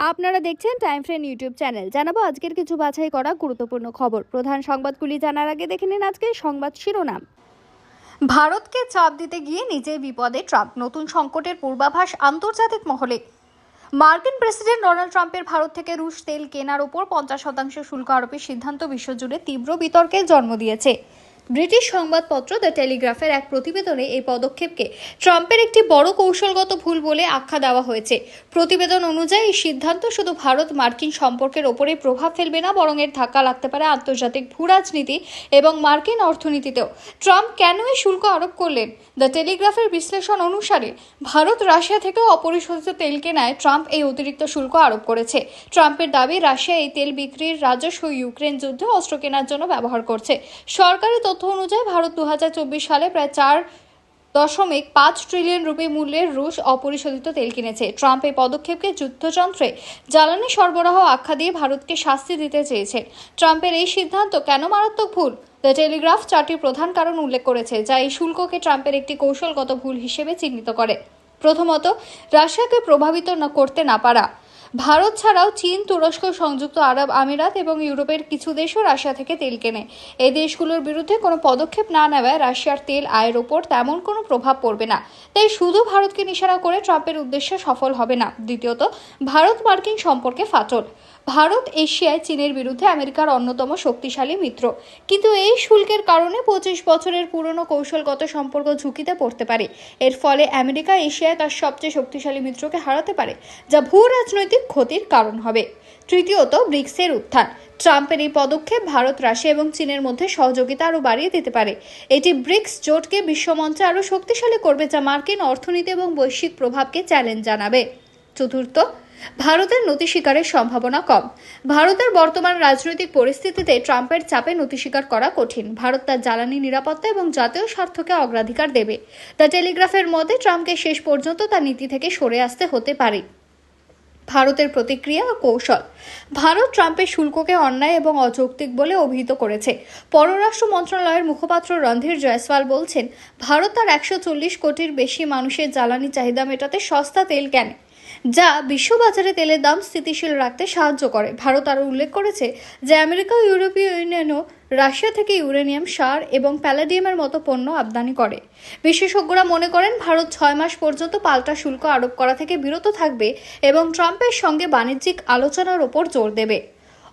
আপনারা দেখছেন time friend YouTube channel জানাব আজকের কিছু বাছাই করা গুরুত্বপূর্ণ খবর। প্রধান সংবাদগুলি জানার আগে দেখে নিন আজকের সংবাদ শিরোনাম। ভারতকে চাপ দিতে গিয়ে নিজেই বিপদে ট্রাম্প। নতুন সংকটের পূর্বাভাস আন্তর্জাতিক মহলে। মার্কিন প্রেসিডেন্ট ডোনাল্ড ট্রাম্পের ভারত থেকে রুশ তেল কেনার উপর পঞ্চাশ শতাংশ শুল্ক আরোপের সিদ্ধান্ত বিশ্বজুড়ে তীব্র বিতর্কের জন্ম দিয়েছে। ব্রিটিশ সংবাদপত্র দ্য টেলিগ্রাফের এক প্রতিবেদনে এই পদক্ষেপকে ট্রাম্পের একটি বড় কৌশলগত ভুল বলে আখ্যা দেওয়া হয়েছে। প্রতিবেদন অনুযায়ী এই সিদ্ধান্ত শুধু ভারত মার্কিন সম্পর্কের ওপরে প্রভাব ফেলবে না, বরং এর ধাক্কা লাগতে পারে আন্তর্জাতিক ভূরাজনীতি এবং মার্কিন অর্থনীতিতেও। ট্রাম্প কেন এই শুল্ক আরোপ করলেন? দ্য টেলিগ্রাফের বিশ্লেষণ অনুসারে, ভারত রাশিয়া থেকে অপরিশোধিত তেল কেনায় ট্রাম্প এই অতিরিক্ত শুল্ক আরোপ করেছে। ট্রাম্পের দাবি, রাশিয়া এই তেল বিক্রির রাজস্ব ইউক্রেন যুদ্ধে অস্ত্র কেনার জন্য ব্যবহার করছে। সরকারি তথ্য অনুযায়ী ভারত দু হাজার চব্বিশ সালে প্রায় চার দশমিক পাঁচ ট্রিলিয়ন রুপি মূল্যের রুশ অপরিশোধিত তেল কিনেছে। ট্রাম্প এই পদক্ষেপকে যুদ্ধযন্ত্রে জ্বালানি সরবরাহ আখ্যা দিয়ে ভারতকে শাস্তি দিতে চেয়েছে ট্রাম্পের এই সিদ্ধান্ত কেন মারাত্মক ভুল? দ্য টেলিগ্রাফ চারটি প্রধান কারণ উল্লেখ করেছে, যা এই শুল্ককে ট্রাম্পের একটি কৌশলগত ভুল হিসেবে চিহ্নিত করে। প্রথমত, রাশিয়াকে প্রভাবিত না, করতে না পারা। ভারত ছাড়াও চীন, তুরস্ক, সংযুক্ত আরব আমিরাত এবং ইউরোপের কিছু দেশও রাশিয়া থেকে তেল কেনে। এই দেশগুলোর বিরুদ্ধে কোনো পদক্ষেপ না নেওয়ায় রাশিয়ার তেল আয়ের ওপর তেমন কোনো প্রভাব পড়বে না। তাই শুধু ভারতকে নিশানা করে ট্রাম্পের উদ্দেশ্য সফল হবে না। দ্বিতীয়ত, ভারত মার্কিন সম্পর্কে ফাটল। ভারত এশিয়ায় চীনের বিরুদ্ধে আমেরিকার অন্যতম শক্তিশালী মিত্র। কিন্তু এই শুল্কের কারণে পঁচিশ বছরের পুরনো কৌশলগত সম্পর্ক ঝুঁকিতে পড়তে পারে। এর ফলে আমেরিকা এশিয়ায় তার সবচেয়ে শক্তিশালী মিত্রকে হারাতে পারে, যা ভূ রাজনৈতিক ক্ষতির কারণ হবে। তৃতীয়ত, ব্রিক্সের উত্থান। ট্রাম্পের এই পদক্ষেপ ভারত, রাশিয়া এবং চীনের মধ্যে সহযোগিতা আরও বাড়িয়ে দিতে পারে। এটি ব্রিক্স জোটকে বিশ্বমঞ্চে আরও শক্তিশালী করবে যা মার্কিন অর্থনীতি এবং বৈশ্বিক প্রভাবকে চ্যালেঞ্জ জানাবে। চতুর্থ, ভারতের নথি স্বীকারের সম্ভাবনা কম। ভারতের বর্তমান রাজনৈতিক পরিস্থিতিতে ট্রাম্পের চাপে নথি স্বীকার করা কঠিন। ভারত তার জ্বালানি নিরাপত্তা এবং জাতীয় স্বার্থকে অগ্রাধিকার দেবে। দ্য টেলিগ্রাফের মতে, ট্রাম্পকে শেষ পর্যন্ত তার নীতি থেকে সরে আসতে হতে পারে। ভারতের প্রতিক্রিয়া কৌশল। ভারত ট্রাম্পের শুল্ককে অন্যায় এবং অযৌক্তিক বলে অভিহিত করেছে। পররাষ্ট্র মন্ত্রণালয়ের মুখপাত্র রণধীর জয়সওয়াল বলছেন, ভারত তার একশো চল্লিশ কোটির বেশি মানুষের জ্বালানি চাহিদা মেটাতে সস্তা তেল কেনে? যা বিশ্ববাজারে তেলের দাম স্থিতিশীল রাখতে সাহায্য করে। ভারত আরও উল্লেখ করেছে যে, আমেরিকা ও ইউরোপীয় ইউনিয়নও রাশিয়া থেকে ইউরেনিয়াম, সার এবং প্যালাডিয়ামের মতো পণ্য আমদানি করে। বিশেষজ্ঞরা মনে করেন, ভারত ছয় মাস পর্যন্ত পাল্টা শুল্ক আরোপ করা থেকে বিরত থাকবে এবং ট্রাম্পের সঙ্গে বাণিজ্যিক আলোচনার ওপর জোর দেবে।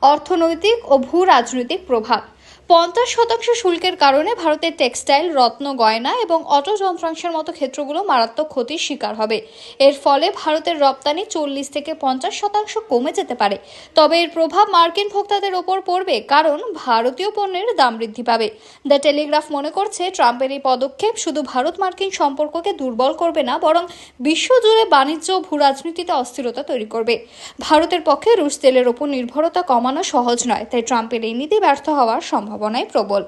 অর্থনৈতিক ও ভূ রাজনৈতিক প্রভাব। পঞ্চাশ শতাংশ শুল্কের কারণে ভারতের টেক্সটাইল, রত্ন, গয়না এবং অটো যন্ত্রাংশের মতো ক্ষেত্রগুলো মারাত্মক ক্ষতির শিকার হবে। এর ফলে ভারতের রপ্তানি চল্লিশ থেকে পঞ্চাশ শতাংশ কমে যেতে পারে। তবে এর প্রভাব মার্কিন ভোক্তাদের ওপর পড়বে, কারণ ভারতীয় পণ্যের দাম বৃদ্ধি পাবে। দ্য টেলিগ্রাফ মনে করছে, ট্রাম্পের এই পদক্ষেপ শুধু ভারত মার্কিন সম্পর্ককে দুর্বল করবে না, বরং বিশ্বজুড়ে বাণিজ্য ও ভূ রাজনীতিতে অস্থিরতা তৈরি করবে। ভারতের পক্ষে রুশ তেলের ওপর নির্ভরতা কমানো সহজ নয়, তাই ট্রাম্পের এই নীতি ব্যর্থ হওয়ার সম্ভাবনাই প্রবল।